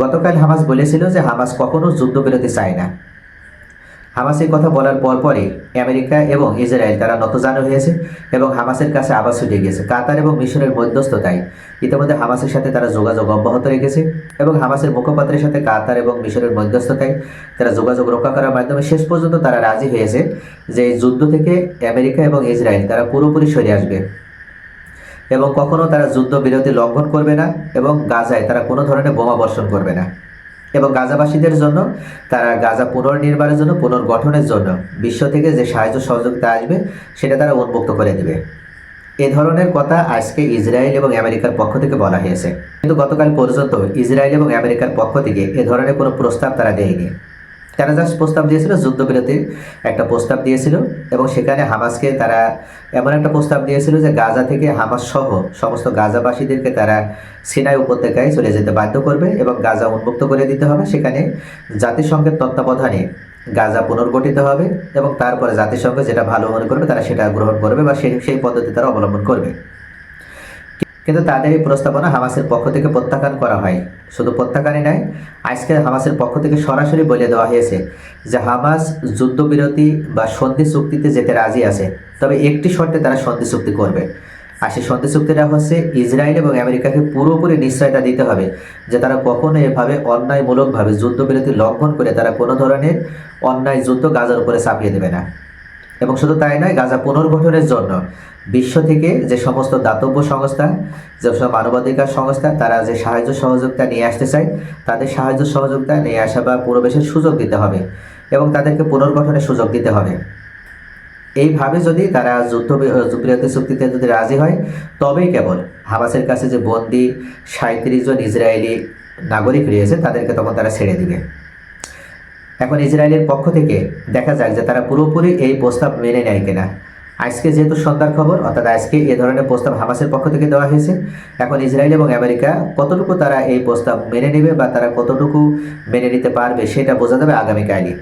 গতকাল হামাস বলেছিল যে হামাস কখনো যুদ্ধবিরতি চায় না। হামাস এই কথা বলার পর পরে আমেরিকা এবং ইসরায়েল, তারা নতজানু হয়েছে এবং হামাসের কাছে আবার ছুটে গিয়েছে। কাতার এবং মিশরের মধ্যস্থতায় ইতিমধ্যে হামাসের সাথে তারা যোগাযোগ অব্যাহত রেখেছে এবং হামাসের মুখপাত্রের সাথে কাতার এবং মিশরের মধ্যস্থতায় তারা যোগাযোগ রক্ষা করার মাধ্যমে শেষ পর্যন্ত তারা রাজি হয়েছে যে যুদ্ধ থেকে আমেরিকা এবং ইসরায়েল, তারা পুরোপুরি সরে আসবে। এবং কখনো তারা যুদ্ধবিরতি লঙ্ঘন করবে না এবং গাজায় তারা কোনো ধরনের বোমা বর্ষণ করবে না। এবং গাজাবাসীদের জন্য, তারা গাজা পুনর্নির্মাণের জন্য, পুনর্গঠনের জন্য, বিশ্ব থেকে যে সাহায্য সহযোগিতা আসবে, সেটা তারা উন্মুক্ত করে দেবে। এ ধরনের কথা আজকে ইসরায়েল এবং আমেরিকার পক্ষ থেকে বলা হয়েছে। কিন্তু গতকাল পর্যন্ত ইসরায়েল এবং আমেরিকার পক্ষ থেকে এ ধরনের কোনো প্রস্তাব তারা দেয়নি। তারা জাস্ট প্রস্তাব দিয়েছিল, যুদ্ধবিরতির একটা প্রস্তাব দিয়েছিল এবং সেখানে হামাসকে তারা এমন একটা প্রস্তাব দিয়েছিল যে গাজা থেকে হামাস সহ সমস্ত গাজাবাসীদেরকে তারা সিনাই উপত্যকায় চলে যেতে বাধ্য করবে এবং গাজা উন্মুক্ত করে দিতে হবে। সেখানে জাতিসংঘের তত্ত্বাবধানে গাজা পুনর্গঠিত হবে এবং তারপরে জাতিসংঘ যেটা ভালো মনে করবে তারা সেটা গ্রহণ করবে বা সেই সেই পদ্ধতি তারা অবলম্বন করবে। কিন্তু তাদের এই প্রস্তাবনা হামাসের পক্ষ থেকে প্রত্যাখ্যান করা হয়। শুধু প্রত্যাখ্যানই নয়, আজকে হামাসের পক্ষ থেকে সরাসরি বলে দেওয়া হয়েছে যে হামাস যুদ্ধবিরতি বা সন্ধি চুক্তিতে যেতে রাজি আছে। তবে একটি শর্তে তারা সন্ধি চুক্তি করবে। আর সেই সন্ধি চুক্তিটা হচ্ছে ইসরায়েল এবং আমেরিকাকে পুরোপুরি নিশ্চয়তা দিতে হবে যে তারা কখনো এভাবে অন্যায়মূলকভাবে যুদ্ধবিরতি লঙ্ঘন করে তারা কোনো ধরনের অন্যায় যুদ্ধ গাজার উপরে চাপিয়ে দেবে না। এবং শুধু তাই নয়, গাজা পুনর্গঠনের জন্য বিশ্ব থেকে যে সমস্ত দাতব্য সংস্থা যেসব মানবাধিকার সংস্থা, তারা যে সাহায্য সহযোগিতা নিয়ে আসতে চায়, তাদের সাহায্য সহযোগিতা নিয়ে আসা বা প্রবেশের সুযোগ দিতে হবে এবং তাদেরকে পুনর্গঠনের সুযোগ দিতে হবে। এইভাবে যদি তারা যুদ্ধ বিরতি চুক্তিতে যদি রাজি হয়, তবেই কেবল হামাসের কাছে যে বন্দি সাঁত্রিশ জন ইসরায়েলি নাগরিক রয়েছে, তাদেরকে তখন তারা ছেড়ে দিবে। এখন ইসরায়েলের পক্ষ থেকে দেখা যাক যে তারা পুরোপুরি এই প্রস্তাব মেনে নেয় কিনা। আজকে যেহেতু সন্ধ্যার খবর, অর্থাৎ আজকে এ ধরনের প্রস্তাব হামাসের পক্ষ থেকে দেওয়া হয়েছে, এখন ইসরায়েল এবং আমেরিকা কতটুকু তারা এই প্রস্তাব মেনে নেবে বা তারা কতটুকু মেনে নিতে পারবে সেটা বোঝা যাবে আগামীকালই।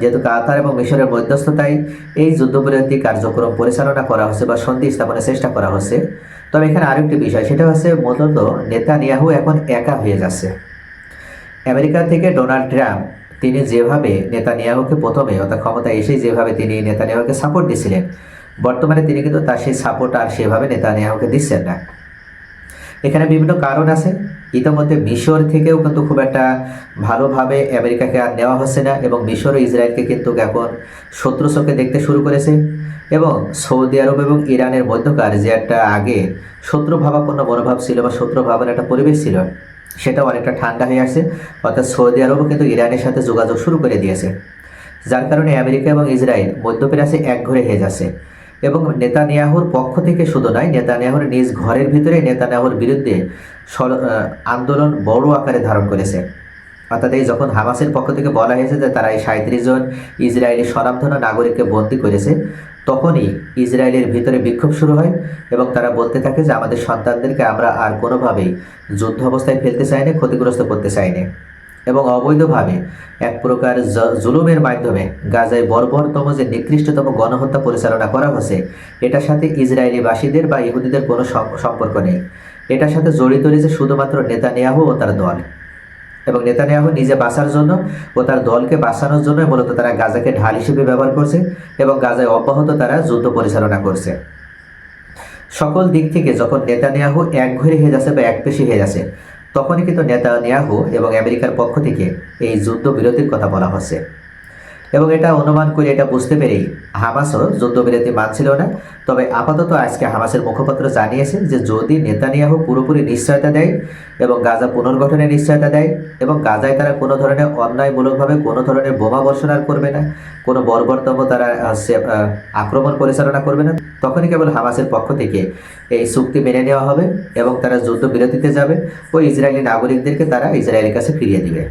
যেহেতু কাতার এবং মিশরের মধ্যস্থতায় এই যুদ্ধবিরতি কার্যক্রম পরিচালনা করা হচ্ছে বা সন্ধি স্থাপনের চেষ্টা করা হচ্ছে, তবে এখানে আরেকটি বিষয়, সেটা হচ্ছে মূলত নেতানিয়াহু এখন একা হয়ে যাচ্ছে। আমেরিকা থেকে ডোনাল্ড ট্রাম্প তিনি যেভাবে নেতানিয়াহুকে প্রথমে, অর্থাৎ ক্ষমতায় এসে যেভাবে তিনি নেতানিয়াহুকে সাপোর্ট দিয়েছিলেন বর্তমানে তিনি কিন্তু তার সেই সাপোর্ট আর সেভাবে নেতানিয়াহুকে দিচ্ছেন না। এখানে বিভিন্ন কারণ আছে। ইতিমধ্যে মিশর থেকেও কিন্তু খুব একটা ভালোভাবে আমেরিকাকে আর নেওয়া হচ্ছে না এবং মিশর ও ইসরায়েলকে কিন্তু এখন শত্রু চোখে দেখতে শুরু করেছে এবং সৌদি আরব এবং ইরানের মধ্যকার যে একটা আগে শত্রু ভাবাপন্ন মনোভাব ছিল বা শত্রু ভাবের একটা পরিবেশ ছিল সেটাও অনেকটা ঠান্ডা হয়ে আসছে। অর্থাৎ সৌদি আরবও কিন্তু ইরানের সাথে যোগাযোগ শুরু করে দিয়েছে। যার কারণে আমেরিকা এবং ইসরায়েল মধ্যপ্রাচ্যে একঘরে হয়ে যাচ্ছে। এবং নেতানিয়াহুর পক্ষ থেকে শুধু নয়, নেতানিয়াহুর নিজ ঘরের ভিতরে নেতানিয়াহুর বিরুদ্ধে আন্দোলন বড় আকারে ধারণ করেছে। অর্থাৎ এই যখন হামাসের পক্ষ থেকে বলা হয়েছে যে তারা এই সাঁত্রিশ জন ইসরায়েলি স্বনামধন্য নাগরিককে বন্দী করেছে তখনই ইসরায়েলের ভিতরে বিক্ষোভ শুরু হয় এবং তারা বলতে থাকে যে আমাদের সন্তানদেরকে আমরা আর কোনোভাবেই যুদ্ধ অবস্থায় ফেলতে চাই না ক্ষতিগ্রস্ত করতে চাই না এবং অবৈধভাবে এক প্রকার জুলুমের মাধ্যমে গাজায় বর্বরতম যে নিকৃষ্টতম গণহত্যা পরিচালনা করা হচ্ছে এটার সাথে ইসরায়েলিবাসীদের বা ইহুদিদের কোনো সম্পর্ক নেই। এটার সাথে জড়িত রয়েছে শুধুমাত্র নেতানিয়াহু ও তার দল। এবং নেতানিয়াহু নিজে বাঁচার জন্য ও তার দলকে বাঁচানোর জন্য মূলত তারা গাজাকে ঢাল হিসেবে ব্যবহার করছে এবং গাজায় অব্যাহত তারা যুদ্ধ পরিচালনা করছে। সকল দিক থেকে যখন নেতানিয়াহু এক ঘরে হয়ে যাচ্ছে বা এক পেশি হয়ে যাচ্ছে, তখনই কিন্তু নেতানিয়াহু এবং আমেরিকার পক্ষ থেকে এই যুদ্ধ বিরতির কথা বলা হচ্ছে। এবং এটা অনুমান করে এটা বুঝতে পেরেই হামাসও যুদ্ধবিরতি মানছিল না। তবে আপাতত আজকে হামাসের মুখপাত্র জানিয়েছেন যে যদি নেতানিয়াহু পুরোপুরি নিশ্চয়তা দেয় এবং গাজা পুনর্গঠনের নিশ্চয়তা দেয় এবং গাজায় তারা কোনো ধরনের অন্যায়মূলকভাবে কোনো ধরনের বোমা বর্ষণ আর করবে না, কোনো বর্বরতম তারা আক্রমণ পরিচালনা করবে না, তখনই কেবল হামাসের পক্ষ থেকে এই চুক্তি মেনে নেওয়া হবে এবং তারা যুদ্ধবিরতিতে যাবে ও ইসরায়েলি নাগরিকদেরকে তারা ইসরায়েলের কাছে ফিরিয়ে দিবে।